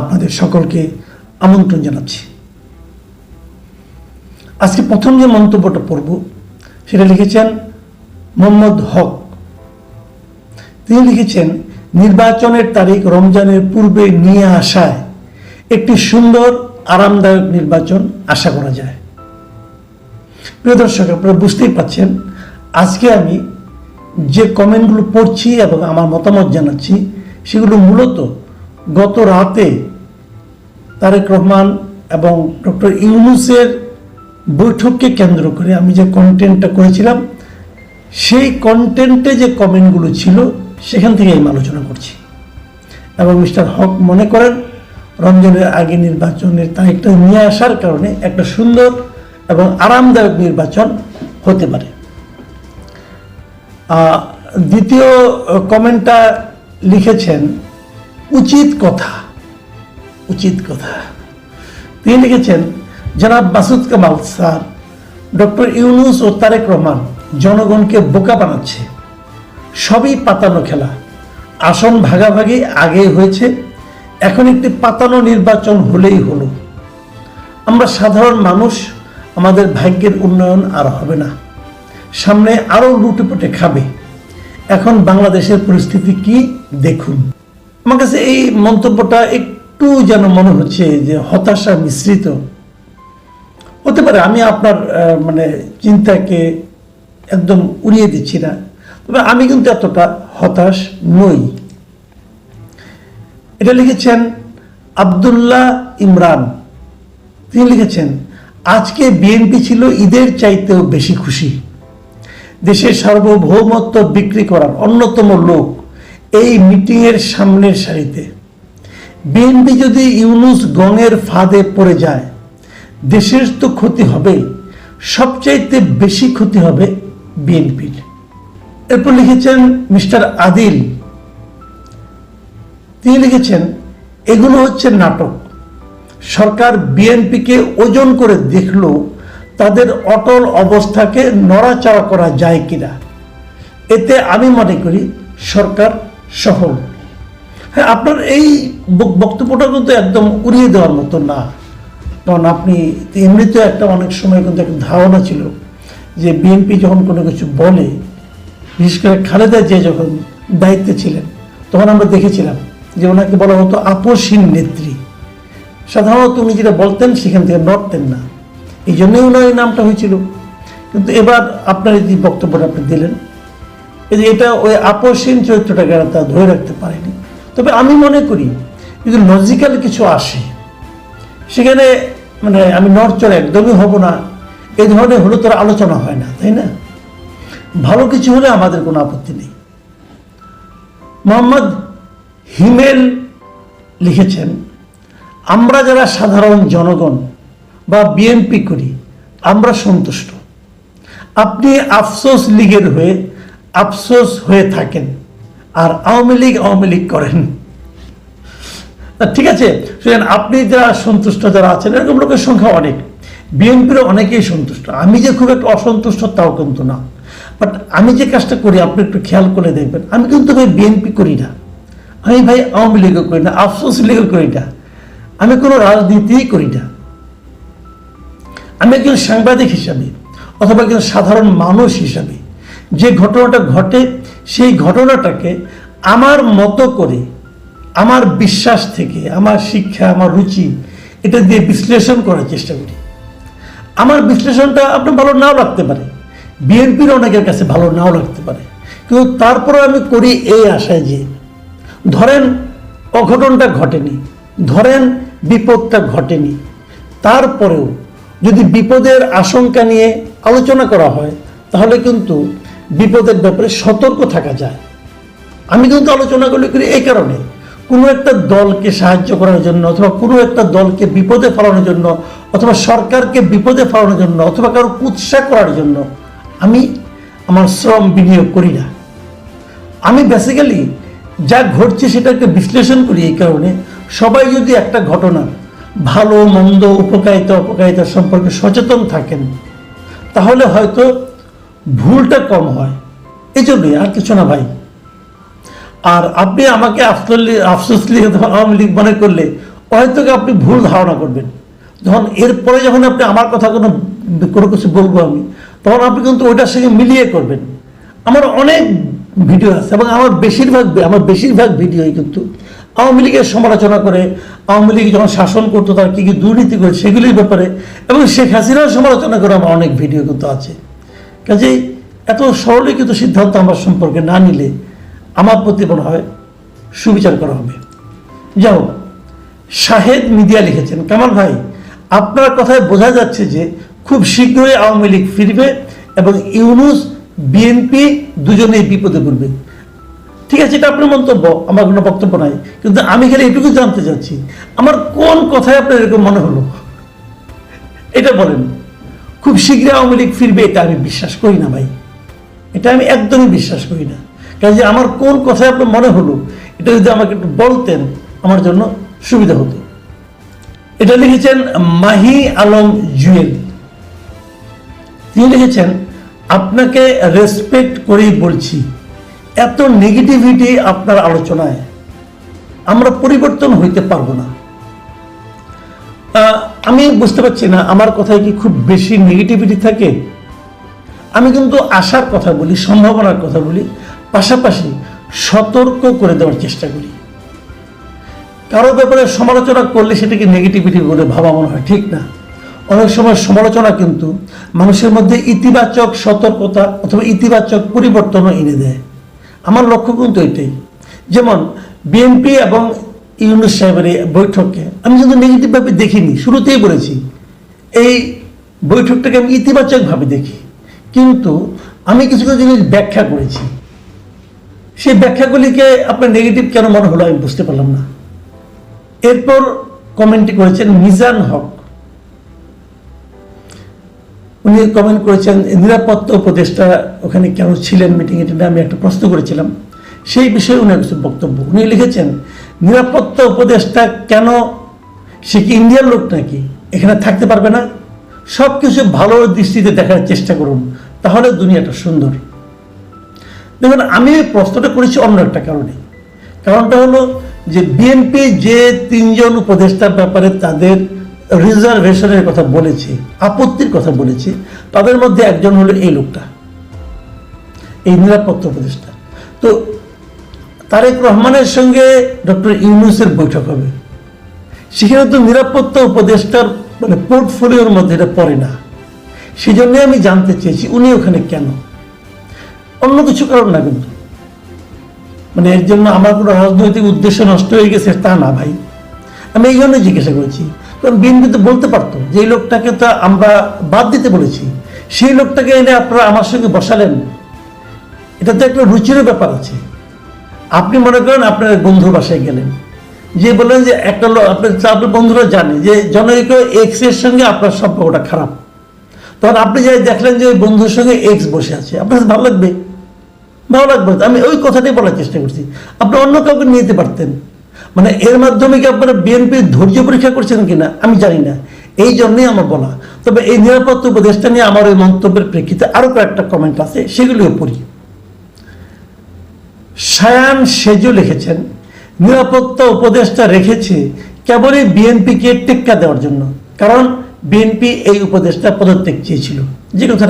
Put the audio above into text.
আপনাদের সকলকে আমন্ত্রণ জানাচ্ছি। আজকে প্রথম যে মন্তব্যটা পড়ব, সেটা লিখেছেন মোহাম্মদ হক। তিনি লিখেছেন, নির্বাচনের তারিখ রমজানের পূর্বে নিয়ে আসায় একটি সুন্দর, আরামদায়ক নির্বাচন আশা করা যায়। প্রিয় দর্শক, আপনারা বুঝতেই পাচ্ছেন, আজকে আমি যে কমেন্টগুলো পড়ছি এবং আমার মতামত জানাচ্ছি, সেগুলো মূলত গত রাতে তারেক রহমান এবং ডক্টর ইউনুসের বৈঠককে কেন্দ্র করে আমি যে কন্টেন্টটা করেছিলাম, সেই কন্টেন্টে যে কমেন্টগুলো ছিল, সেখান থেকে আমি আলোচনা করছি। এবং মিস্টার হক মনে করেন, রমজানের আগে নির্বাচনের তারিখটা নিয়ে আসার কারণে একটা সুন্দর এবং আরামদায়ক নির্বাচন হতে পারে। দ্বিতীয় কমেন্টটা লিখেছেন উচিত কথা উচিত কথা। তিনি লিখেছেন, জনাব মাসুদ কামাল স্যার, ডক্টর ইউনুস ও তারেক রহমান জনগণকে বোকা বানাচ্ছে। সবই পাতানো খেলা। আসন ভাগাভাগি আগে হয়েছে, এখন একটি পাতানো নির্বাচন হলেই হলো। আমরা সাধারণ মানুষ, আমাদের ভাগ্যের উন্নয়ন আর হবে না। সামনে আরও লুটেপুটে খাবে। এখন বাংলাদেশের পরিস্থিতি কি? দেখুন। আমার কাছে এই মন্তব্যটা একটু যেন মনে হচ্ছে যে হতাশা মিশ্রিত। হতে পারে আমি আপনার মানে চিন্তাকে একদম উড়িয়ে দিচ্ছি না। তবে আমি কিন্তু এতটা হতাশ নই। এটা লিখেছেন আবদুল্লাহ ইমরান। তিনি লিখেছেন, আজকে বিএনপি ছিল ঈদের চাইতেও বেশি খুশি। দেশের সার্বভৌমত্ব বিক্রি করার অন্যতম লোক এই মিটিংয়ের সামনের সারিতে। বিএনপি যদি ইউনুস গঙের ফাঁদে পড়ে যায়, দেশের তো ক্ষতি হবে, সবচাইতে বেশি ক্ষতি হবে বিএনপির। এরপর লিখেছেন মিস্টার আদিল। তিনি লিখেছেন, এগুলো হচ্ছে নাটক। সরকার বিএনপিকে ওজন করে দেখল তাদের অটল অবস্থাকে নড়াচড়া করা যায় কিনা। এতে আমি মনে করি সরকার সফল। হ্যাঁ আপনার এই বক্তব্যটা কিন্তু একদম উড়িয়ে দেওয়ার মতো না। কারণ আপনি এমনিতেও একটা অনেক সময় কিন্তু একটা ধারণা ছিল যে বিএনপি যখন কোনো কিছু বলে, বিশেষ করে খালেদা যে যখন দায়িত্বে ছিলেন, তখন আমরা দেখেছিলাম যে ওনাকে বলা হতো আপসহীন নেত্রী। সাধারণত উনি যেটা বলতেন সেখান থেকে নড়তেন না। এই জন্যই ওনার এই নামটা হয়েছিল। কিন্তু এবার আপনার এই বক্তব্যটা আপনি দিলেন যে এটা ওই আপসহীন চরিত্রটাকে তা ধরে রাখতে পারেনি। তবে আমি মনে করি, যদি লজিক্যাল কিছু আসে, সেখানে মানে আমি নড়চড় একদমই হব না। এই ধরনের হলে তোর আলোচনা হয় না, তাই না? ভালো কিছু হলে আমাদের কোনো আপত্তি নেই। মোহাম্মদ হিমেল লিখেছেন, আমরা যারা সাধারণ জনগণ বা বিএনপি করি, আমরা সন্তুষ্ট। আপনি আফসোস লীগের হয়ে আফসোস হয়ে থাকেন আর আওয়ামী লীগ আওয়ামী লীগ করেন। ঠিক আছে শুনেন আপনি যারা সন্তুষ্ট, যারা আছেন, এরকম লোকের সংখ্যা অনেক। বিএনপিরও অনেকেই সন্তুষ্ট। আমি যে খুব একটা অসন্তুষ্ট, তাও কিন্তু না। বাট আমি যে কাজটা করি, আপনি একটু খেয়াল করে দেখবেন। আমি কিন্তু ভাই বিএনপি করি না। আমি ভাই আওয়ামী লীগও করি না, আফসোস লীগও করি না। আমি কোনো রাজনীতিই করি না। আমি একজন সাংবাদিক হিসাবে, অথবা একজন সাধারণ মানুষ হিসাবে যে ঘটনাটা ঘটে, সেই ঘটনাটাকে আমার মতো করে, আমার বিশ্বাস থেকে, আমার শিক্ষা, আমার রুচি, এটা দিয়ে বিশ্লেষণ করার চেষ্টা করি। আমার বিশ্লেষণটা আপনার ভালো নাও লাগতে পারে। বিএনপির অনেকের কাছে ভালো নাও লাগতে পারে। কিন্তু তারপরে আমি করি এই আশায় যে, ধরেন অঘটনটা ঘটেনি, ধরেন বিপদটা ঘটেনি, তারপরেও যদি বিপদের আশঙ্কা নিয়ে আলোচনা করা হয়, তাহলে কিন্তু বিপদের ব্যাপারে সতর্ক থাকা যায়। আমি কিন্তু আলোচনাগুলি করি এই কারণে। কোনো একটা দলকে সাহায্য করার জন্য অথবা কোনো একটা দলকে বিপদে ফেলানোর জন্য অথবা সরকারকে বিপদে ফেলানোর জন্য অথবা কারও কুৎসা করার জন্য আমি আমার শ্রম বিনিয়োগ করি না। আমি বেসিক্যালি যা ঘটছে সেটাকে বিশ্লেষণ করি এই কারণে। সবাই যদি একটা ঘটনা ভালো, মন্দ, উপকারিতা, অপকারিতা সম্পর্কে সচেতন থাকেন, তাহলে হয়তো ভুলটা কম হয়। এই জন্যই আর কিছু না ভাই। আর আপনি আমাকে আফসলি লীগ আফসোস লীগ অথবা আওয়ামী লীগ মনে করলে হয়তো আপনি ভুল ধারণা করবেন। যখন এরপরে যখন আপনি আমার কথা কোনো কোনো কিছু বলব আমি, তখন আপনি কিন্তু ওইটার সঙ্গে মিলিয়ে করবেন। আমার অনেক ভিডিও আছে এবং আমার বেশিরভাগ আমার বেশিরভাগ ভিডিওই কিন্তু আওয়ামী লীগের সমালোচনা করে, আওয়ামী লীগ যখন শাসন করতো, তার কী কী দুর্নীতি করে, সেগুলির ব্যাপারে এবং শেখ হাসিনাও সমালোচনা করে আমার অনেক ভিডিও কিন্তু আছে। কাজেই এত সরলীকৃত সিদ্ধান্ত আমার সম্পর্কে না নিলে আমার প্রতি মনে হয় সুবিচার করা হবে। যাও শাহেদ মিডিয়া লিখেছেন, কামাল ভাই, আপনার কথায় বোঝা যাচ্ছে যে খুব শীঘ্রই আওয়ামী লীগ ফিরবে এবং ইউনুস, বিএনপি দুজনেই বিপদে পড়বে। ঠিক আছে, এটা আপনার মন্তব্য, আমার কোনো বক্তব্য নাই, কিন্তু আমি খালি এটুকু জানতে চাচ্ছি, আমার কোন কথায় আপনার এরকম মনে হলো? এটা বলেন। খুব শীঘ্রই আওয়ামী লীগ ফিরবে, এটা আমি বিশ্বাস করি না ভাই। এটা আমি একদমই বিশ্বাস করি না। কাজে আমার কোন কথায় আপনার মনে হলো, এটা যদি আমাকে একটু বলতেন, আমার জন্য সুবিধা হতো। এটা লিখেছেন মাহি আলম জুয়েল। তিনি লিখেছেন, আপনাকে রেসপেক্ট করেই বলছি, এত নেগেটিভিটি আপনার আলোচনায়, আমরা পরিবর্তন হইতে পারব না। আমি বুঝতে পারছি না, আমার কথায় কি খুব বেশি নেগেটিভিটি থাকে? আমি কিন্তু আশার কথা বলি, সম্ভাবনার কথা বলি, পাশাপাশি সতর্ক করে দেওয়ার চেষ্টা করি। কারও ব্যাপারে সমালোচনা করলে সেটাকে নেগেটিভিটি বলে ভাবা মনে হয়, ঠিক না? অনেক সময় সমালোচনা কিন্তু মানুষের মধ্যে ইতিবাচক সতর্কতা অথবা ইতিবাচক পরিবর্তনও এনে দেয়। আমার লক্ষ্য কিন্তু এটাই। যেমন বিএনপি এবং ইউনুস সাহেবের এই বৈঠককে আমি কিন্তু নেগেটিভভাবে দেখিনি, শুরুতেই বলেছি, এই বৈঠকটাকে আমি ইতিবাচকভাবে দেখি। কিন্তু আমি কিছু কিছু জিনিস ব্যাখ্যা করেছি। সেই ব্যাখ্যাগুলিকে আপনার নেগেটিভ কেন মনে হলো আমি বুঝতে পারলাম না। এরপর কমেন্টটি করেছেন মিজান হক। উনি কমেন্ট করেছেন, নিরাপত্তা উপদেষ্টা ওখানে কেন ছিলেন মিটিং এটা আমি একটা প্রশ্ন করেছিলাম। সেই বিষয়ে উনি কিছু বক্তব্য। উনি লিখেছেন নিরাপত্তা উপদেষ্টা কেন? সে কি ইন্ডিয়ার লোক নাকি? এখানে থাকতে পারবে না? সব কিছু ভালো দৃষ্টিতে দেখার চেষ্টা করুন, তাহলে দুনিয়াটা সুন্দর। দেখুন, আমি এই প্রশ্নটা করেছি অন্য একটা কারণে। কারণটা হলো যে বিএনপি যে তিনজন উপদেষ্টার ব্যাপারে তাদের রিজার্ভেশনের কথা বলেছে, আপত্তির কথা বলেছে, তাদের মধ্যে একজন হলো এই লোকটা, এই নিরাপত্তা উপদেষ্টা। তো তারেক রহমানের সঙ্গে ডক্টর ইউনুসের বৈঠক হবে। সেখানে তো নিরাপত্তা উপদেষ্টার মানে পোর্টফোলিওর মধ্যে এটা পড়ে না। সেই আমি জানতে চেয়েছি, উনি ওখানে কেন? অন্য কিছু কারণ না কিন্তু। মানে এর জন্য আমার কোনো রাজনৈতিক উদ্দেশ্য নষ্ট হয়ে গেছে তা না ভাই। আমি এই জন্য জিজ্ঞাসা করেছি, কারণ বিএনপি তো বলতে পারতো যে লোকটাকে তো আমরা বাদ দিতে বলেছি, সেই লোকটাকে এনে আপনারা আমার সঙ্গে বসালেন। এটা তো একটা রুচিরও ব্যাপার আছে। আপনি মনে করেন আপনার বন্ধুর বাসায় গেলেন। যে বললেন যে একটা লোক আপনার আপনার বন্ধুরা জানে যে জনৈক এক্সের সঙ্গে আপনার সম্পর্কটা খারাপ। তখন আপনি যাই দেখলেন যে ওই বন্ধুর সঙ্গে এক্স বসে আছে। আপনার ভালো লাগবে? ভালো লাগবে। আমি ওই কথাটাই বলার চেষ্টা করছি। আপনি অন্য কাউকে নিতে পারতেন। মানে এর মাধ্যমে কি আপনারা বিএনপির ধৈর্য পরীক্ষা করছেন কিনা? আমি জানি না। এই জন্যই আমার বলা। তবে এই নিরাপত্তা উপদেশটা নিয়ে আমার ওই মন্তব্যের প্রেক্ষিতে আরও কয়েকটা কমেন্ট আছে, সেগুলিও পড়ি। সায়ান সেজু লিখেছেন, নিরাপত্তা উপদেষ্টা রেখেছে কেবলই বিএনপিকে টেক্কা দেওয়ার জন্য, কারণ বিএনপি এই উপদেষ্টা পদত্যাগ চেয়েছিল। যে কথা